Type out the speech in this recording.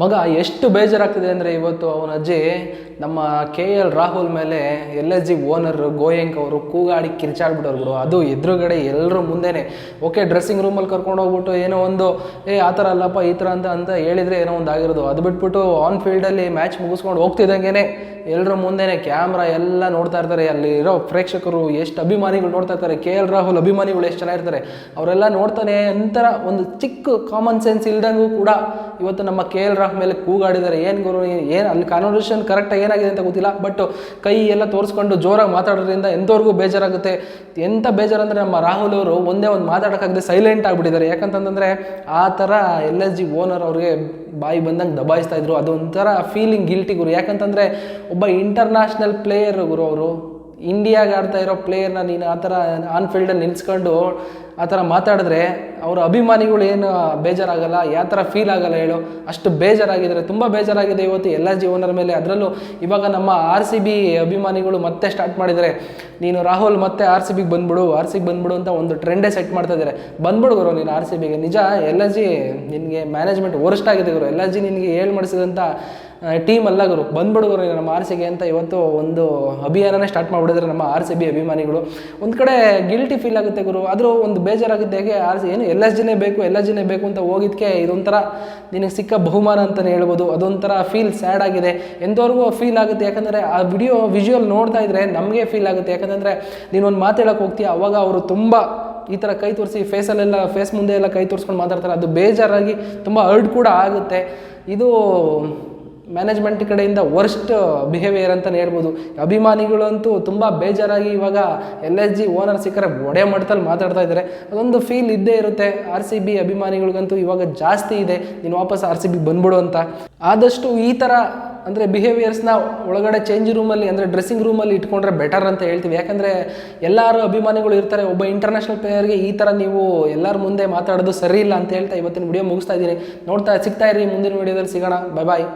ಮಗ, ಎಷ್ಟು ಬೇಜಾರಾಗ್ತಿದೆ ಅಂದರೆ ಇವತ್ತು ಅವನ ಅಜ್ಜಿ, ನಮ್ಮ ಕೆ ಎಲ್ ರಾಹುಲ್ ಮೇಲೆ L S G owner Goenka ಅವರು ಕೂಗಾಡಿ ಕಿರ್ಚಾಡ್ಬಿಟ್ಟವ್ರು ಬಿಡು. ಅದು ಎದುರುಗಡೆ ಎಲ್ಲರೂ ಮುಂದೆನೇ. ಓಕೆ ಡ್ರೆಸ್ಸಿಂಗ್ ರೂಮಲ್ಲಿ ಕರ್ಕೊಂಡು ಹೋಗ್ಬಿಟ್ಟು ಏನೋ ಒಂದು, ಏ, ಆ ಥರ ಅಲ್ಲಪ್ಪ, ಈ ಥರ ಅಂತ ಅಂತ ಹೇಳಿದರೆ ಏನೋ ಒಂದು ಆಗಿರೋದು. ಅದು ಬಿಟ್ಬಿಟ್ಟು ಆನ್ ಫೀಲ್ಡಲ್ಲಿ ಮ್ಯಾಚ್ ಮುಗಿಸ್ಕೊಂಡು ಹೋಗ್ತಿದ್ದಂಗೆ ಎಲ್ಲರೂ ಮುಂದೆನೇ ಕ್ಯಾಮ್ರಾ ಎಲ್ಲ ನೋಡ್ತಾ ಇರ್ತಾರೆ. ಅಲ್ಲಿರೋ ಪ್ರೇಕ್ಷಕರು ಎಷ್ಟು ಅಭಿಮಾನಿಗಳು ನೋಡ್ತಾ ಇರ್ತಾರೆ. ಕೆ ಎಲ್ ರಾಹುಲ್ ಅಭಿಮಾನಿಗಳು ಎಷ್ಟು ಜನ ಇರ್ತಾರೆ. ಅವರೆಲ್ಲ ನೋಡ್ತಾನೆ ಒಂಥರ ಒಂದು ಚಿಕ್ಕ ಕಾಮನ್ ಸೆನ್ಸ್ ಇಲ್ದಂಗೂ ಕೂಡ ಇವತ್ತು ನಮ್ಮ ಕೆ ಎಲ್ ರಾಹುಲ್ ಮೇಲೆ ಕೂಗಾಡಿದ್ದಾರೆ ಏನು ಗುರು, ಏನು ಅಲ್ಲಿ ಕಾನ್ವರ್ಸೇಷನ್ ಕರೆಕ್ಟಾಗಿ ಏನಾಗಿದೆ ಅಂತ ಗೊತ್ತಿಲ್ಲ ಬಟ್ ಕೈ ಎಲ್ಲ ತೋರಿಸ್ಕೊಂಡು ಜೋರಾಗಿ ಮಾತಾಡೋದ್ರಿಂದ ಎಂಥವ್ರಿಗೂ ಬೇಜಾರಾಗುತ್ತೆ. ಎಂಥ ಬೇಜಾರಂದರೆ ನಮ್ಮ ರಾಹುಲ್ ಅವರು ಒಂದೇ ಒಂದು ಮಾತಾಡೋಕ್ಕಾಗದೆ ಸೈಲೆಂಟ್ ಆಗಿಬಿಟ್ಟಿದ್ದಾರೆ. ಯಾಕಂತಂದರೆ ಆ ಥರ ಎಲ್ ಎಸ್ ಜಿ ಓನರ್ ಅವ್ರಿಗೆ ಬಾಯಿ ಬಂದಂಗೆ ದಬಾಯಿಸ್ತಾ ಇದ್ರು. ಅದೊಂಥರ ಫೀಲಿಂಗ್ ಗಿಲ್ಟಿ ಗುರು. ಯಾಕಂತಂದರೆ ಒಬ್ಬ ಇಂಟರ್ನ್ಯಾಷನಲ್ ಪ್ಲೇಯರ್ ಗುರು ಅವರು ಇಂಡಿಯಾಗೆ ಆಡ್ತಾ ಇರೋ ಪ್ಲೇಯರ್ನ ನೀನು ಆ ಥರ ಆನ್ ಫೀಲ್ಡಲ್ಲಿ ನಿಲ್ಸ್ಕೊಂಡು ಆ ಥರ ಮಾತಾಡಿದ್ರೆ ಅವರ ಅಭಿಮಾನಿಗಳು ಏನು ಬೇಜಾರಾಗಲ್ಲ? ಯಾವ ಥರ ಫೀಲ್ ಆಗಲ್ಲ ಹೇಳು. ಅಷ್ಟು ಬೇಜಾರಾಗಿದ್ದಾರೆ ತುಂಬ ಬೇಜಾರಾಗಿದೆ ಇವತ್ತು ಎಲ್ಲ ಜಿ ಓನರ್ ಮೇಲೆ. ಅದರಲ್ಲೂ ಇವಾಗ ನಮ್ಮ ಆರ್ ಸಿ ಬಿ ಅಭಿಮಾನಿಗಳು ಮತ್ತೆ ಸ್ಟಾರ್ಟ್ ಮಾಡಿದರೆ, ನೀನು ರಾಹುಲ್ ಮತ್ತೆ ಆರ್ ಸಿ ಬಿಗೆ ಬಂದ್ಬಿಡು ಆರ್ ಸಿ ಬಂದ್ಬಿಡು ಅಂತ ಒಂದು ಟ್ರೆಂಡೇ ಸೆಟ್ ಮಾಡ್ತಾ ಇದ್ದಾರೆ ಬಂದ್ಬಿಡು ಗುರು ನೀನು ಆರ್ ಸಿ ಬಿಗೆ ನಿಜ ಎಲ್ ಜಿ ನಿನಗೆ ಮ್ಯಾನೇಜ್ಮೆಂಟ್ ವರ್ಸ್ಟ್ ಆಗಿದೆ ಗುರು. ಎಲ್ ಜಿ ನಿನಗೆ ಹೇಳಿ ಮಾಡಿಸಿದಂಥ ಟೀಮ್ ಅಲ್ಲ ಗುರು ನಮ್ಮ ಆರ್ ಸಿ ಗೆ ಅಂತ ಇವತ್ತು ಒಂದು ಅಭಿಯಾನನೇ ಸ್ಟಾರ್ಟ್ ಮಾಡಿಬಿಡಿದ್ರೆ ನಮ್ಮ ಆರ್ ಸಿ ಬಿ ಅಭಿಮಾನಿಗಳು. ಒಂದು ಕಡೆ ಗಿಲ್ಟಿ ಫೀಲ್ ಆಗುತ್ತೆ ಗುರು, ಆದರೂ ಒಂದು ಬೇಜಾರಾಗುತ್ತೆ ಹೇಗೆ ಆರ್ ಸಿ ಏನು ಎಲ್ಲ ಜನೇ ಬೇಕು ಎಲ್ಲ ಜನೇ ಬೇಕು ಅಂತ ಹೋಗಿದ್ದಕ್ಕೆ ಇದೊಂಥರ ನಿನಗೆ ಸಿಕ್ಕ ಬಹುಮಾನ ಅಂತಲೇ ಹೇಳ್ಬೋದು, ಅದೊಂಥರ ಫೀಲ್ ಸ್ಯಾಡ್ ಆಗಿದೆ. ಎಂಥವ್ರಿಗೂ ಫೀಲ್ ಆಗುತ್ತೆ, ಯಾಕಂದರೆ ಆ ವಿಡಿಯೋ ವಿಜುವಲ್ ನೋಡ್ತಾ ಇದ್ರೆ ನಮಗೆ ಫೀಲ್ ಆಗುತ್ತೆ. ಯಾಕಂತಂದರೆ ನೀನು ಒಂದು ಮಾತಾಡೋಕೆ ಹೋಗ್ತೀಯ, ಅವಾಗ ಅವರು ತುಂಬ ಈ ಥರ ಕೈ ತೋರಿಸಿ ಫೇಸಲ್ಲೆಲ್ಲ ಫೇಸ್ ಮುಂದೆ ಎಲ್ಲ ಕೈ ತೋರಿಸ್ಕೊಂಡು ಮಾತಾಡ್ತಾರೆ. ಅದು ಬೇಜಾರಾಗಿ ತುಂಬ ಅರ್ಡ್ ಕೂಡ ಆಗುತ್ತೆ. ಇದು ಮ್ಯಾನೇಜ್ಮೆಂಟ್ ಕಡೆಯಿಂದ ವರ್ಸ್ಟ್ ಬಿಹೇವಿಯರ್ ಅಂತಲೇ ಹೇಳ್ಬೋದು. ಅಭಿಮಾನಿಗಳಂತೂ ತುಂಬ ಬೇಜಾರಾಗಿ ಇವಾಗ ಎಲ್ ಎಸ್ ಜಿ ಓನರ್ ಸಿಕ್ಕರೆ ಒಡೆ ಮಟ್ಟದಲ್ಲಿ ಮಾತಾಡ್ತಾ ಇದ್ದಾರೆ. ಅದೊಂದು ಫೀಲ್ ಇದ್ದೇ ಇರುತ್ತೆ. ಆರ್ ಸಿ ಬಿ ಅಭಿಮಾನಿಗಳಿಗಂತೂ ಇವಾಗ ಜಾಸ್ತಿ ಇದೆ. ನೀನು ವಾಪಸ್ ಆರ್ ಸಿ ಬಿ ಬಂದ್ಬಿಡು ಅಂತ. ಆದಷ್ಟು ಈ ಥರ ಅಂದರೆ ಬಿಹೇವಿಯರ್ಸ್ನ ಒಳಗಡೆ ಚೇಂಜ್ ರೂಮಲ್ಲಿ ಅಂದರೆ ಡ್ರೆಸ್ಸಿಂಗ್ ರೂಮಲ್ಲಿ ಇಟ್ಕೊಂಡ್ರೆ ಬೆಟರ್ ಅಂತ ಹೇಳ್ತೀವಿ. ಯಾಕಂದರೆ ಎಲ್ಲರೂ ಅಭಿಮಾನಿಗಳು ಇರ್ತಾರೆ. ಒಬ್ಬ ಇಂಟರ್ನ್ಯಾಷನಲ್ ಪ್ಲೇಯರ್ಗೆ ಈ ಥರ ನೀವು ಎಲ್ಲರ ಮುಂದೆ ಮಾತಾಡೋದು ಸರಿ ಇಲ್ಲ ಅಂತ ಹೇಳ್ತಾ ಇವತ್ತಿನ ವಿಡಿಯೋ ಮುಗಿಸ್ತಾ ಇದ್ದೀನಿ. ನೋಡ್ತಾ ಸಿಗ್ತಾ ಇರಿ ಮುಂದಿನ ವಿಡಿಯೋದಲ್ಲಿ ಸಿಗೋಣ. Bye bye